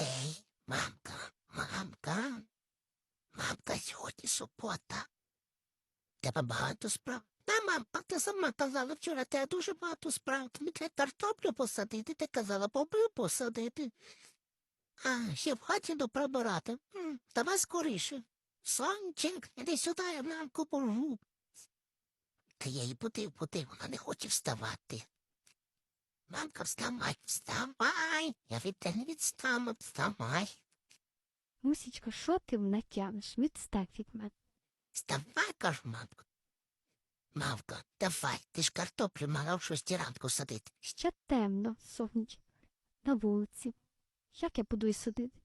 Ей, мамка, мамка. Мамка, сьогодні субота. Тебе багато справ. Та, мамка, ти сама казала вчора, тебе дуже багато справ. Тобі треба картоплю посадити, ти казала бобрю посадити. А, ще в хаті доприбирати. М, Давай скоріше. Сончик, іди сюди, я мамку порву. Та я її будив, будив, вона не хоче вставати. Мамка, вставай, вставай. Я від тебе не відстану, вставай. Мусічка, що ти натягнеш? Відстань від мене. Вставай, кажу, мамка. Мавка, давай, ти ж картоплю мала в шостій ранку садити. Ще темно, сонечко, на вулиці. Як я буду і сидіти?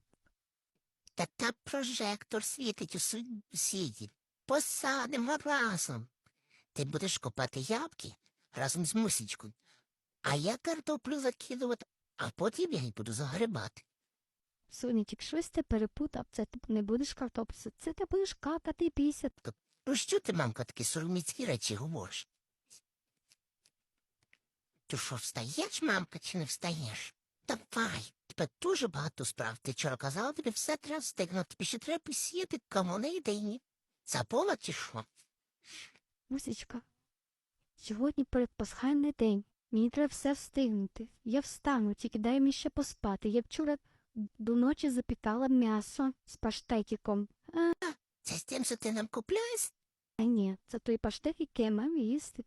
Та та прожектор світить у сусіді. Посадимо разом. Ти будеш копати ябки разом з мусічкою, а я картоплю закидувати, а потім я її буду загребати. Сонечок, щось ти перепутав, це ти не будеш картопсу, це ти будеш какати і пісяти. Ну що ти, мамка, такі сороміцькі речі говориш? Ти що, встаєш, мамка, чи не встаєш? Давай, тебе дуже багато справ. Ти вчора казала, тобі все треба встигнути. Тобі ще треба посіяти кому не єдині. Забула чи що? Мусічка, сьогодні передпасхальний день. Мені треба все встигнути. Я встану, тільки дай мені ще поспати. Я вчора до ночі запікала м'ясо з паштетиком. А, Це з тим, що ти нам купляєш? а ні, це той паштет, який я маю їсти.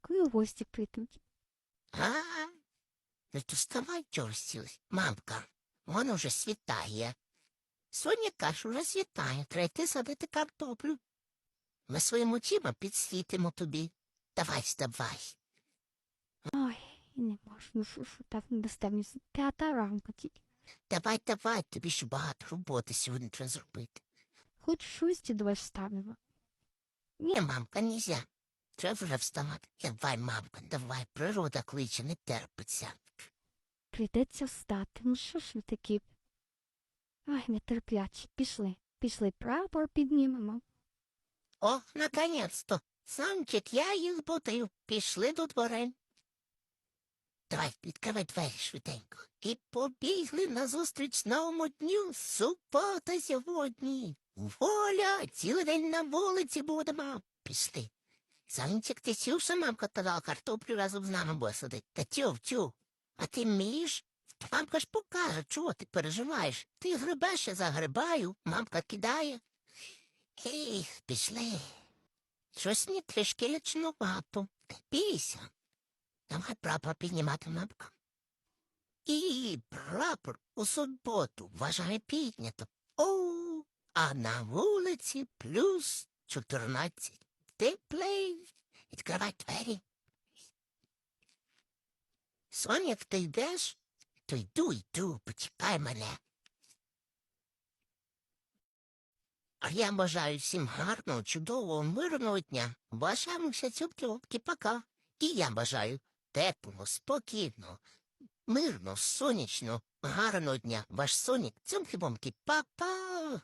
Коли гості прийдуть. А, ну то вставай, чого. Мамка, воно вже світає. Соня каже, вже світає, треба йти садити картоплю. Ми своїм очима підсвітимо тобі. Давай, вставай. Ой, не можу, ну що ж так не дасте мені ранку тільки. Давай, давай, тобі ще багато роботи сьогодні треба зробити. Хоч щось ті давай вставимо. Ні, мамка, нельзя. Треба вже вставати. Давай, мамка, давай, природа кличе, не терпиться. Прийдеться встати. Ну що ж ви такі? Ай, нетерплячі. Пішли. Пішли прапор піднімемо. О, наконець-то. Самчик, я їх збудив. Пішли до дверей. Давай, відкривай двері швиденько. І побігли назустріч новому дню. Субота сьогодні. Воля, цілий день на вулиці будемо. Пішли. Санчик, ти чув, що мамка казала картоплю разом з нами буде садити? Та чув, чув. А ти вмієш? Мамка ж покаже, чого ти переживаєш. Ти грибеш, я загрибаю, мамка кидає. Ей, пішли. Щось мені трішки лячнувато. Бійся. Давай прапор піднімати мамка. І прапор у суботу вважає піднято. О, а на вулиці плюс чотирнадцять. Теплей. Відкривай двері. Соня, як ти йдеш, то йду, йду, почекай мене. А я бажаю всім гарного, чудового, мирного дня. Бажаємося цьопки пока. І я бажаю теплого, спокійно, мирно, сонячно, гарного дня. Ваш сонік, цьомки-бомки, па-па.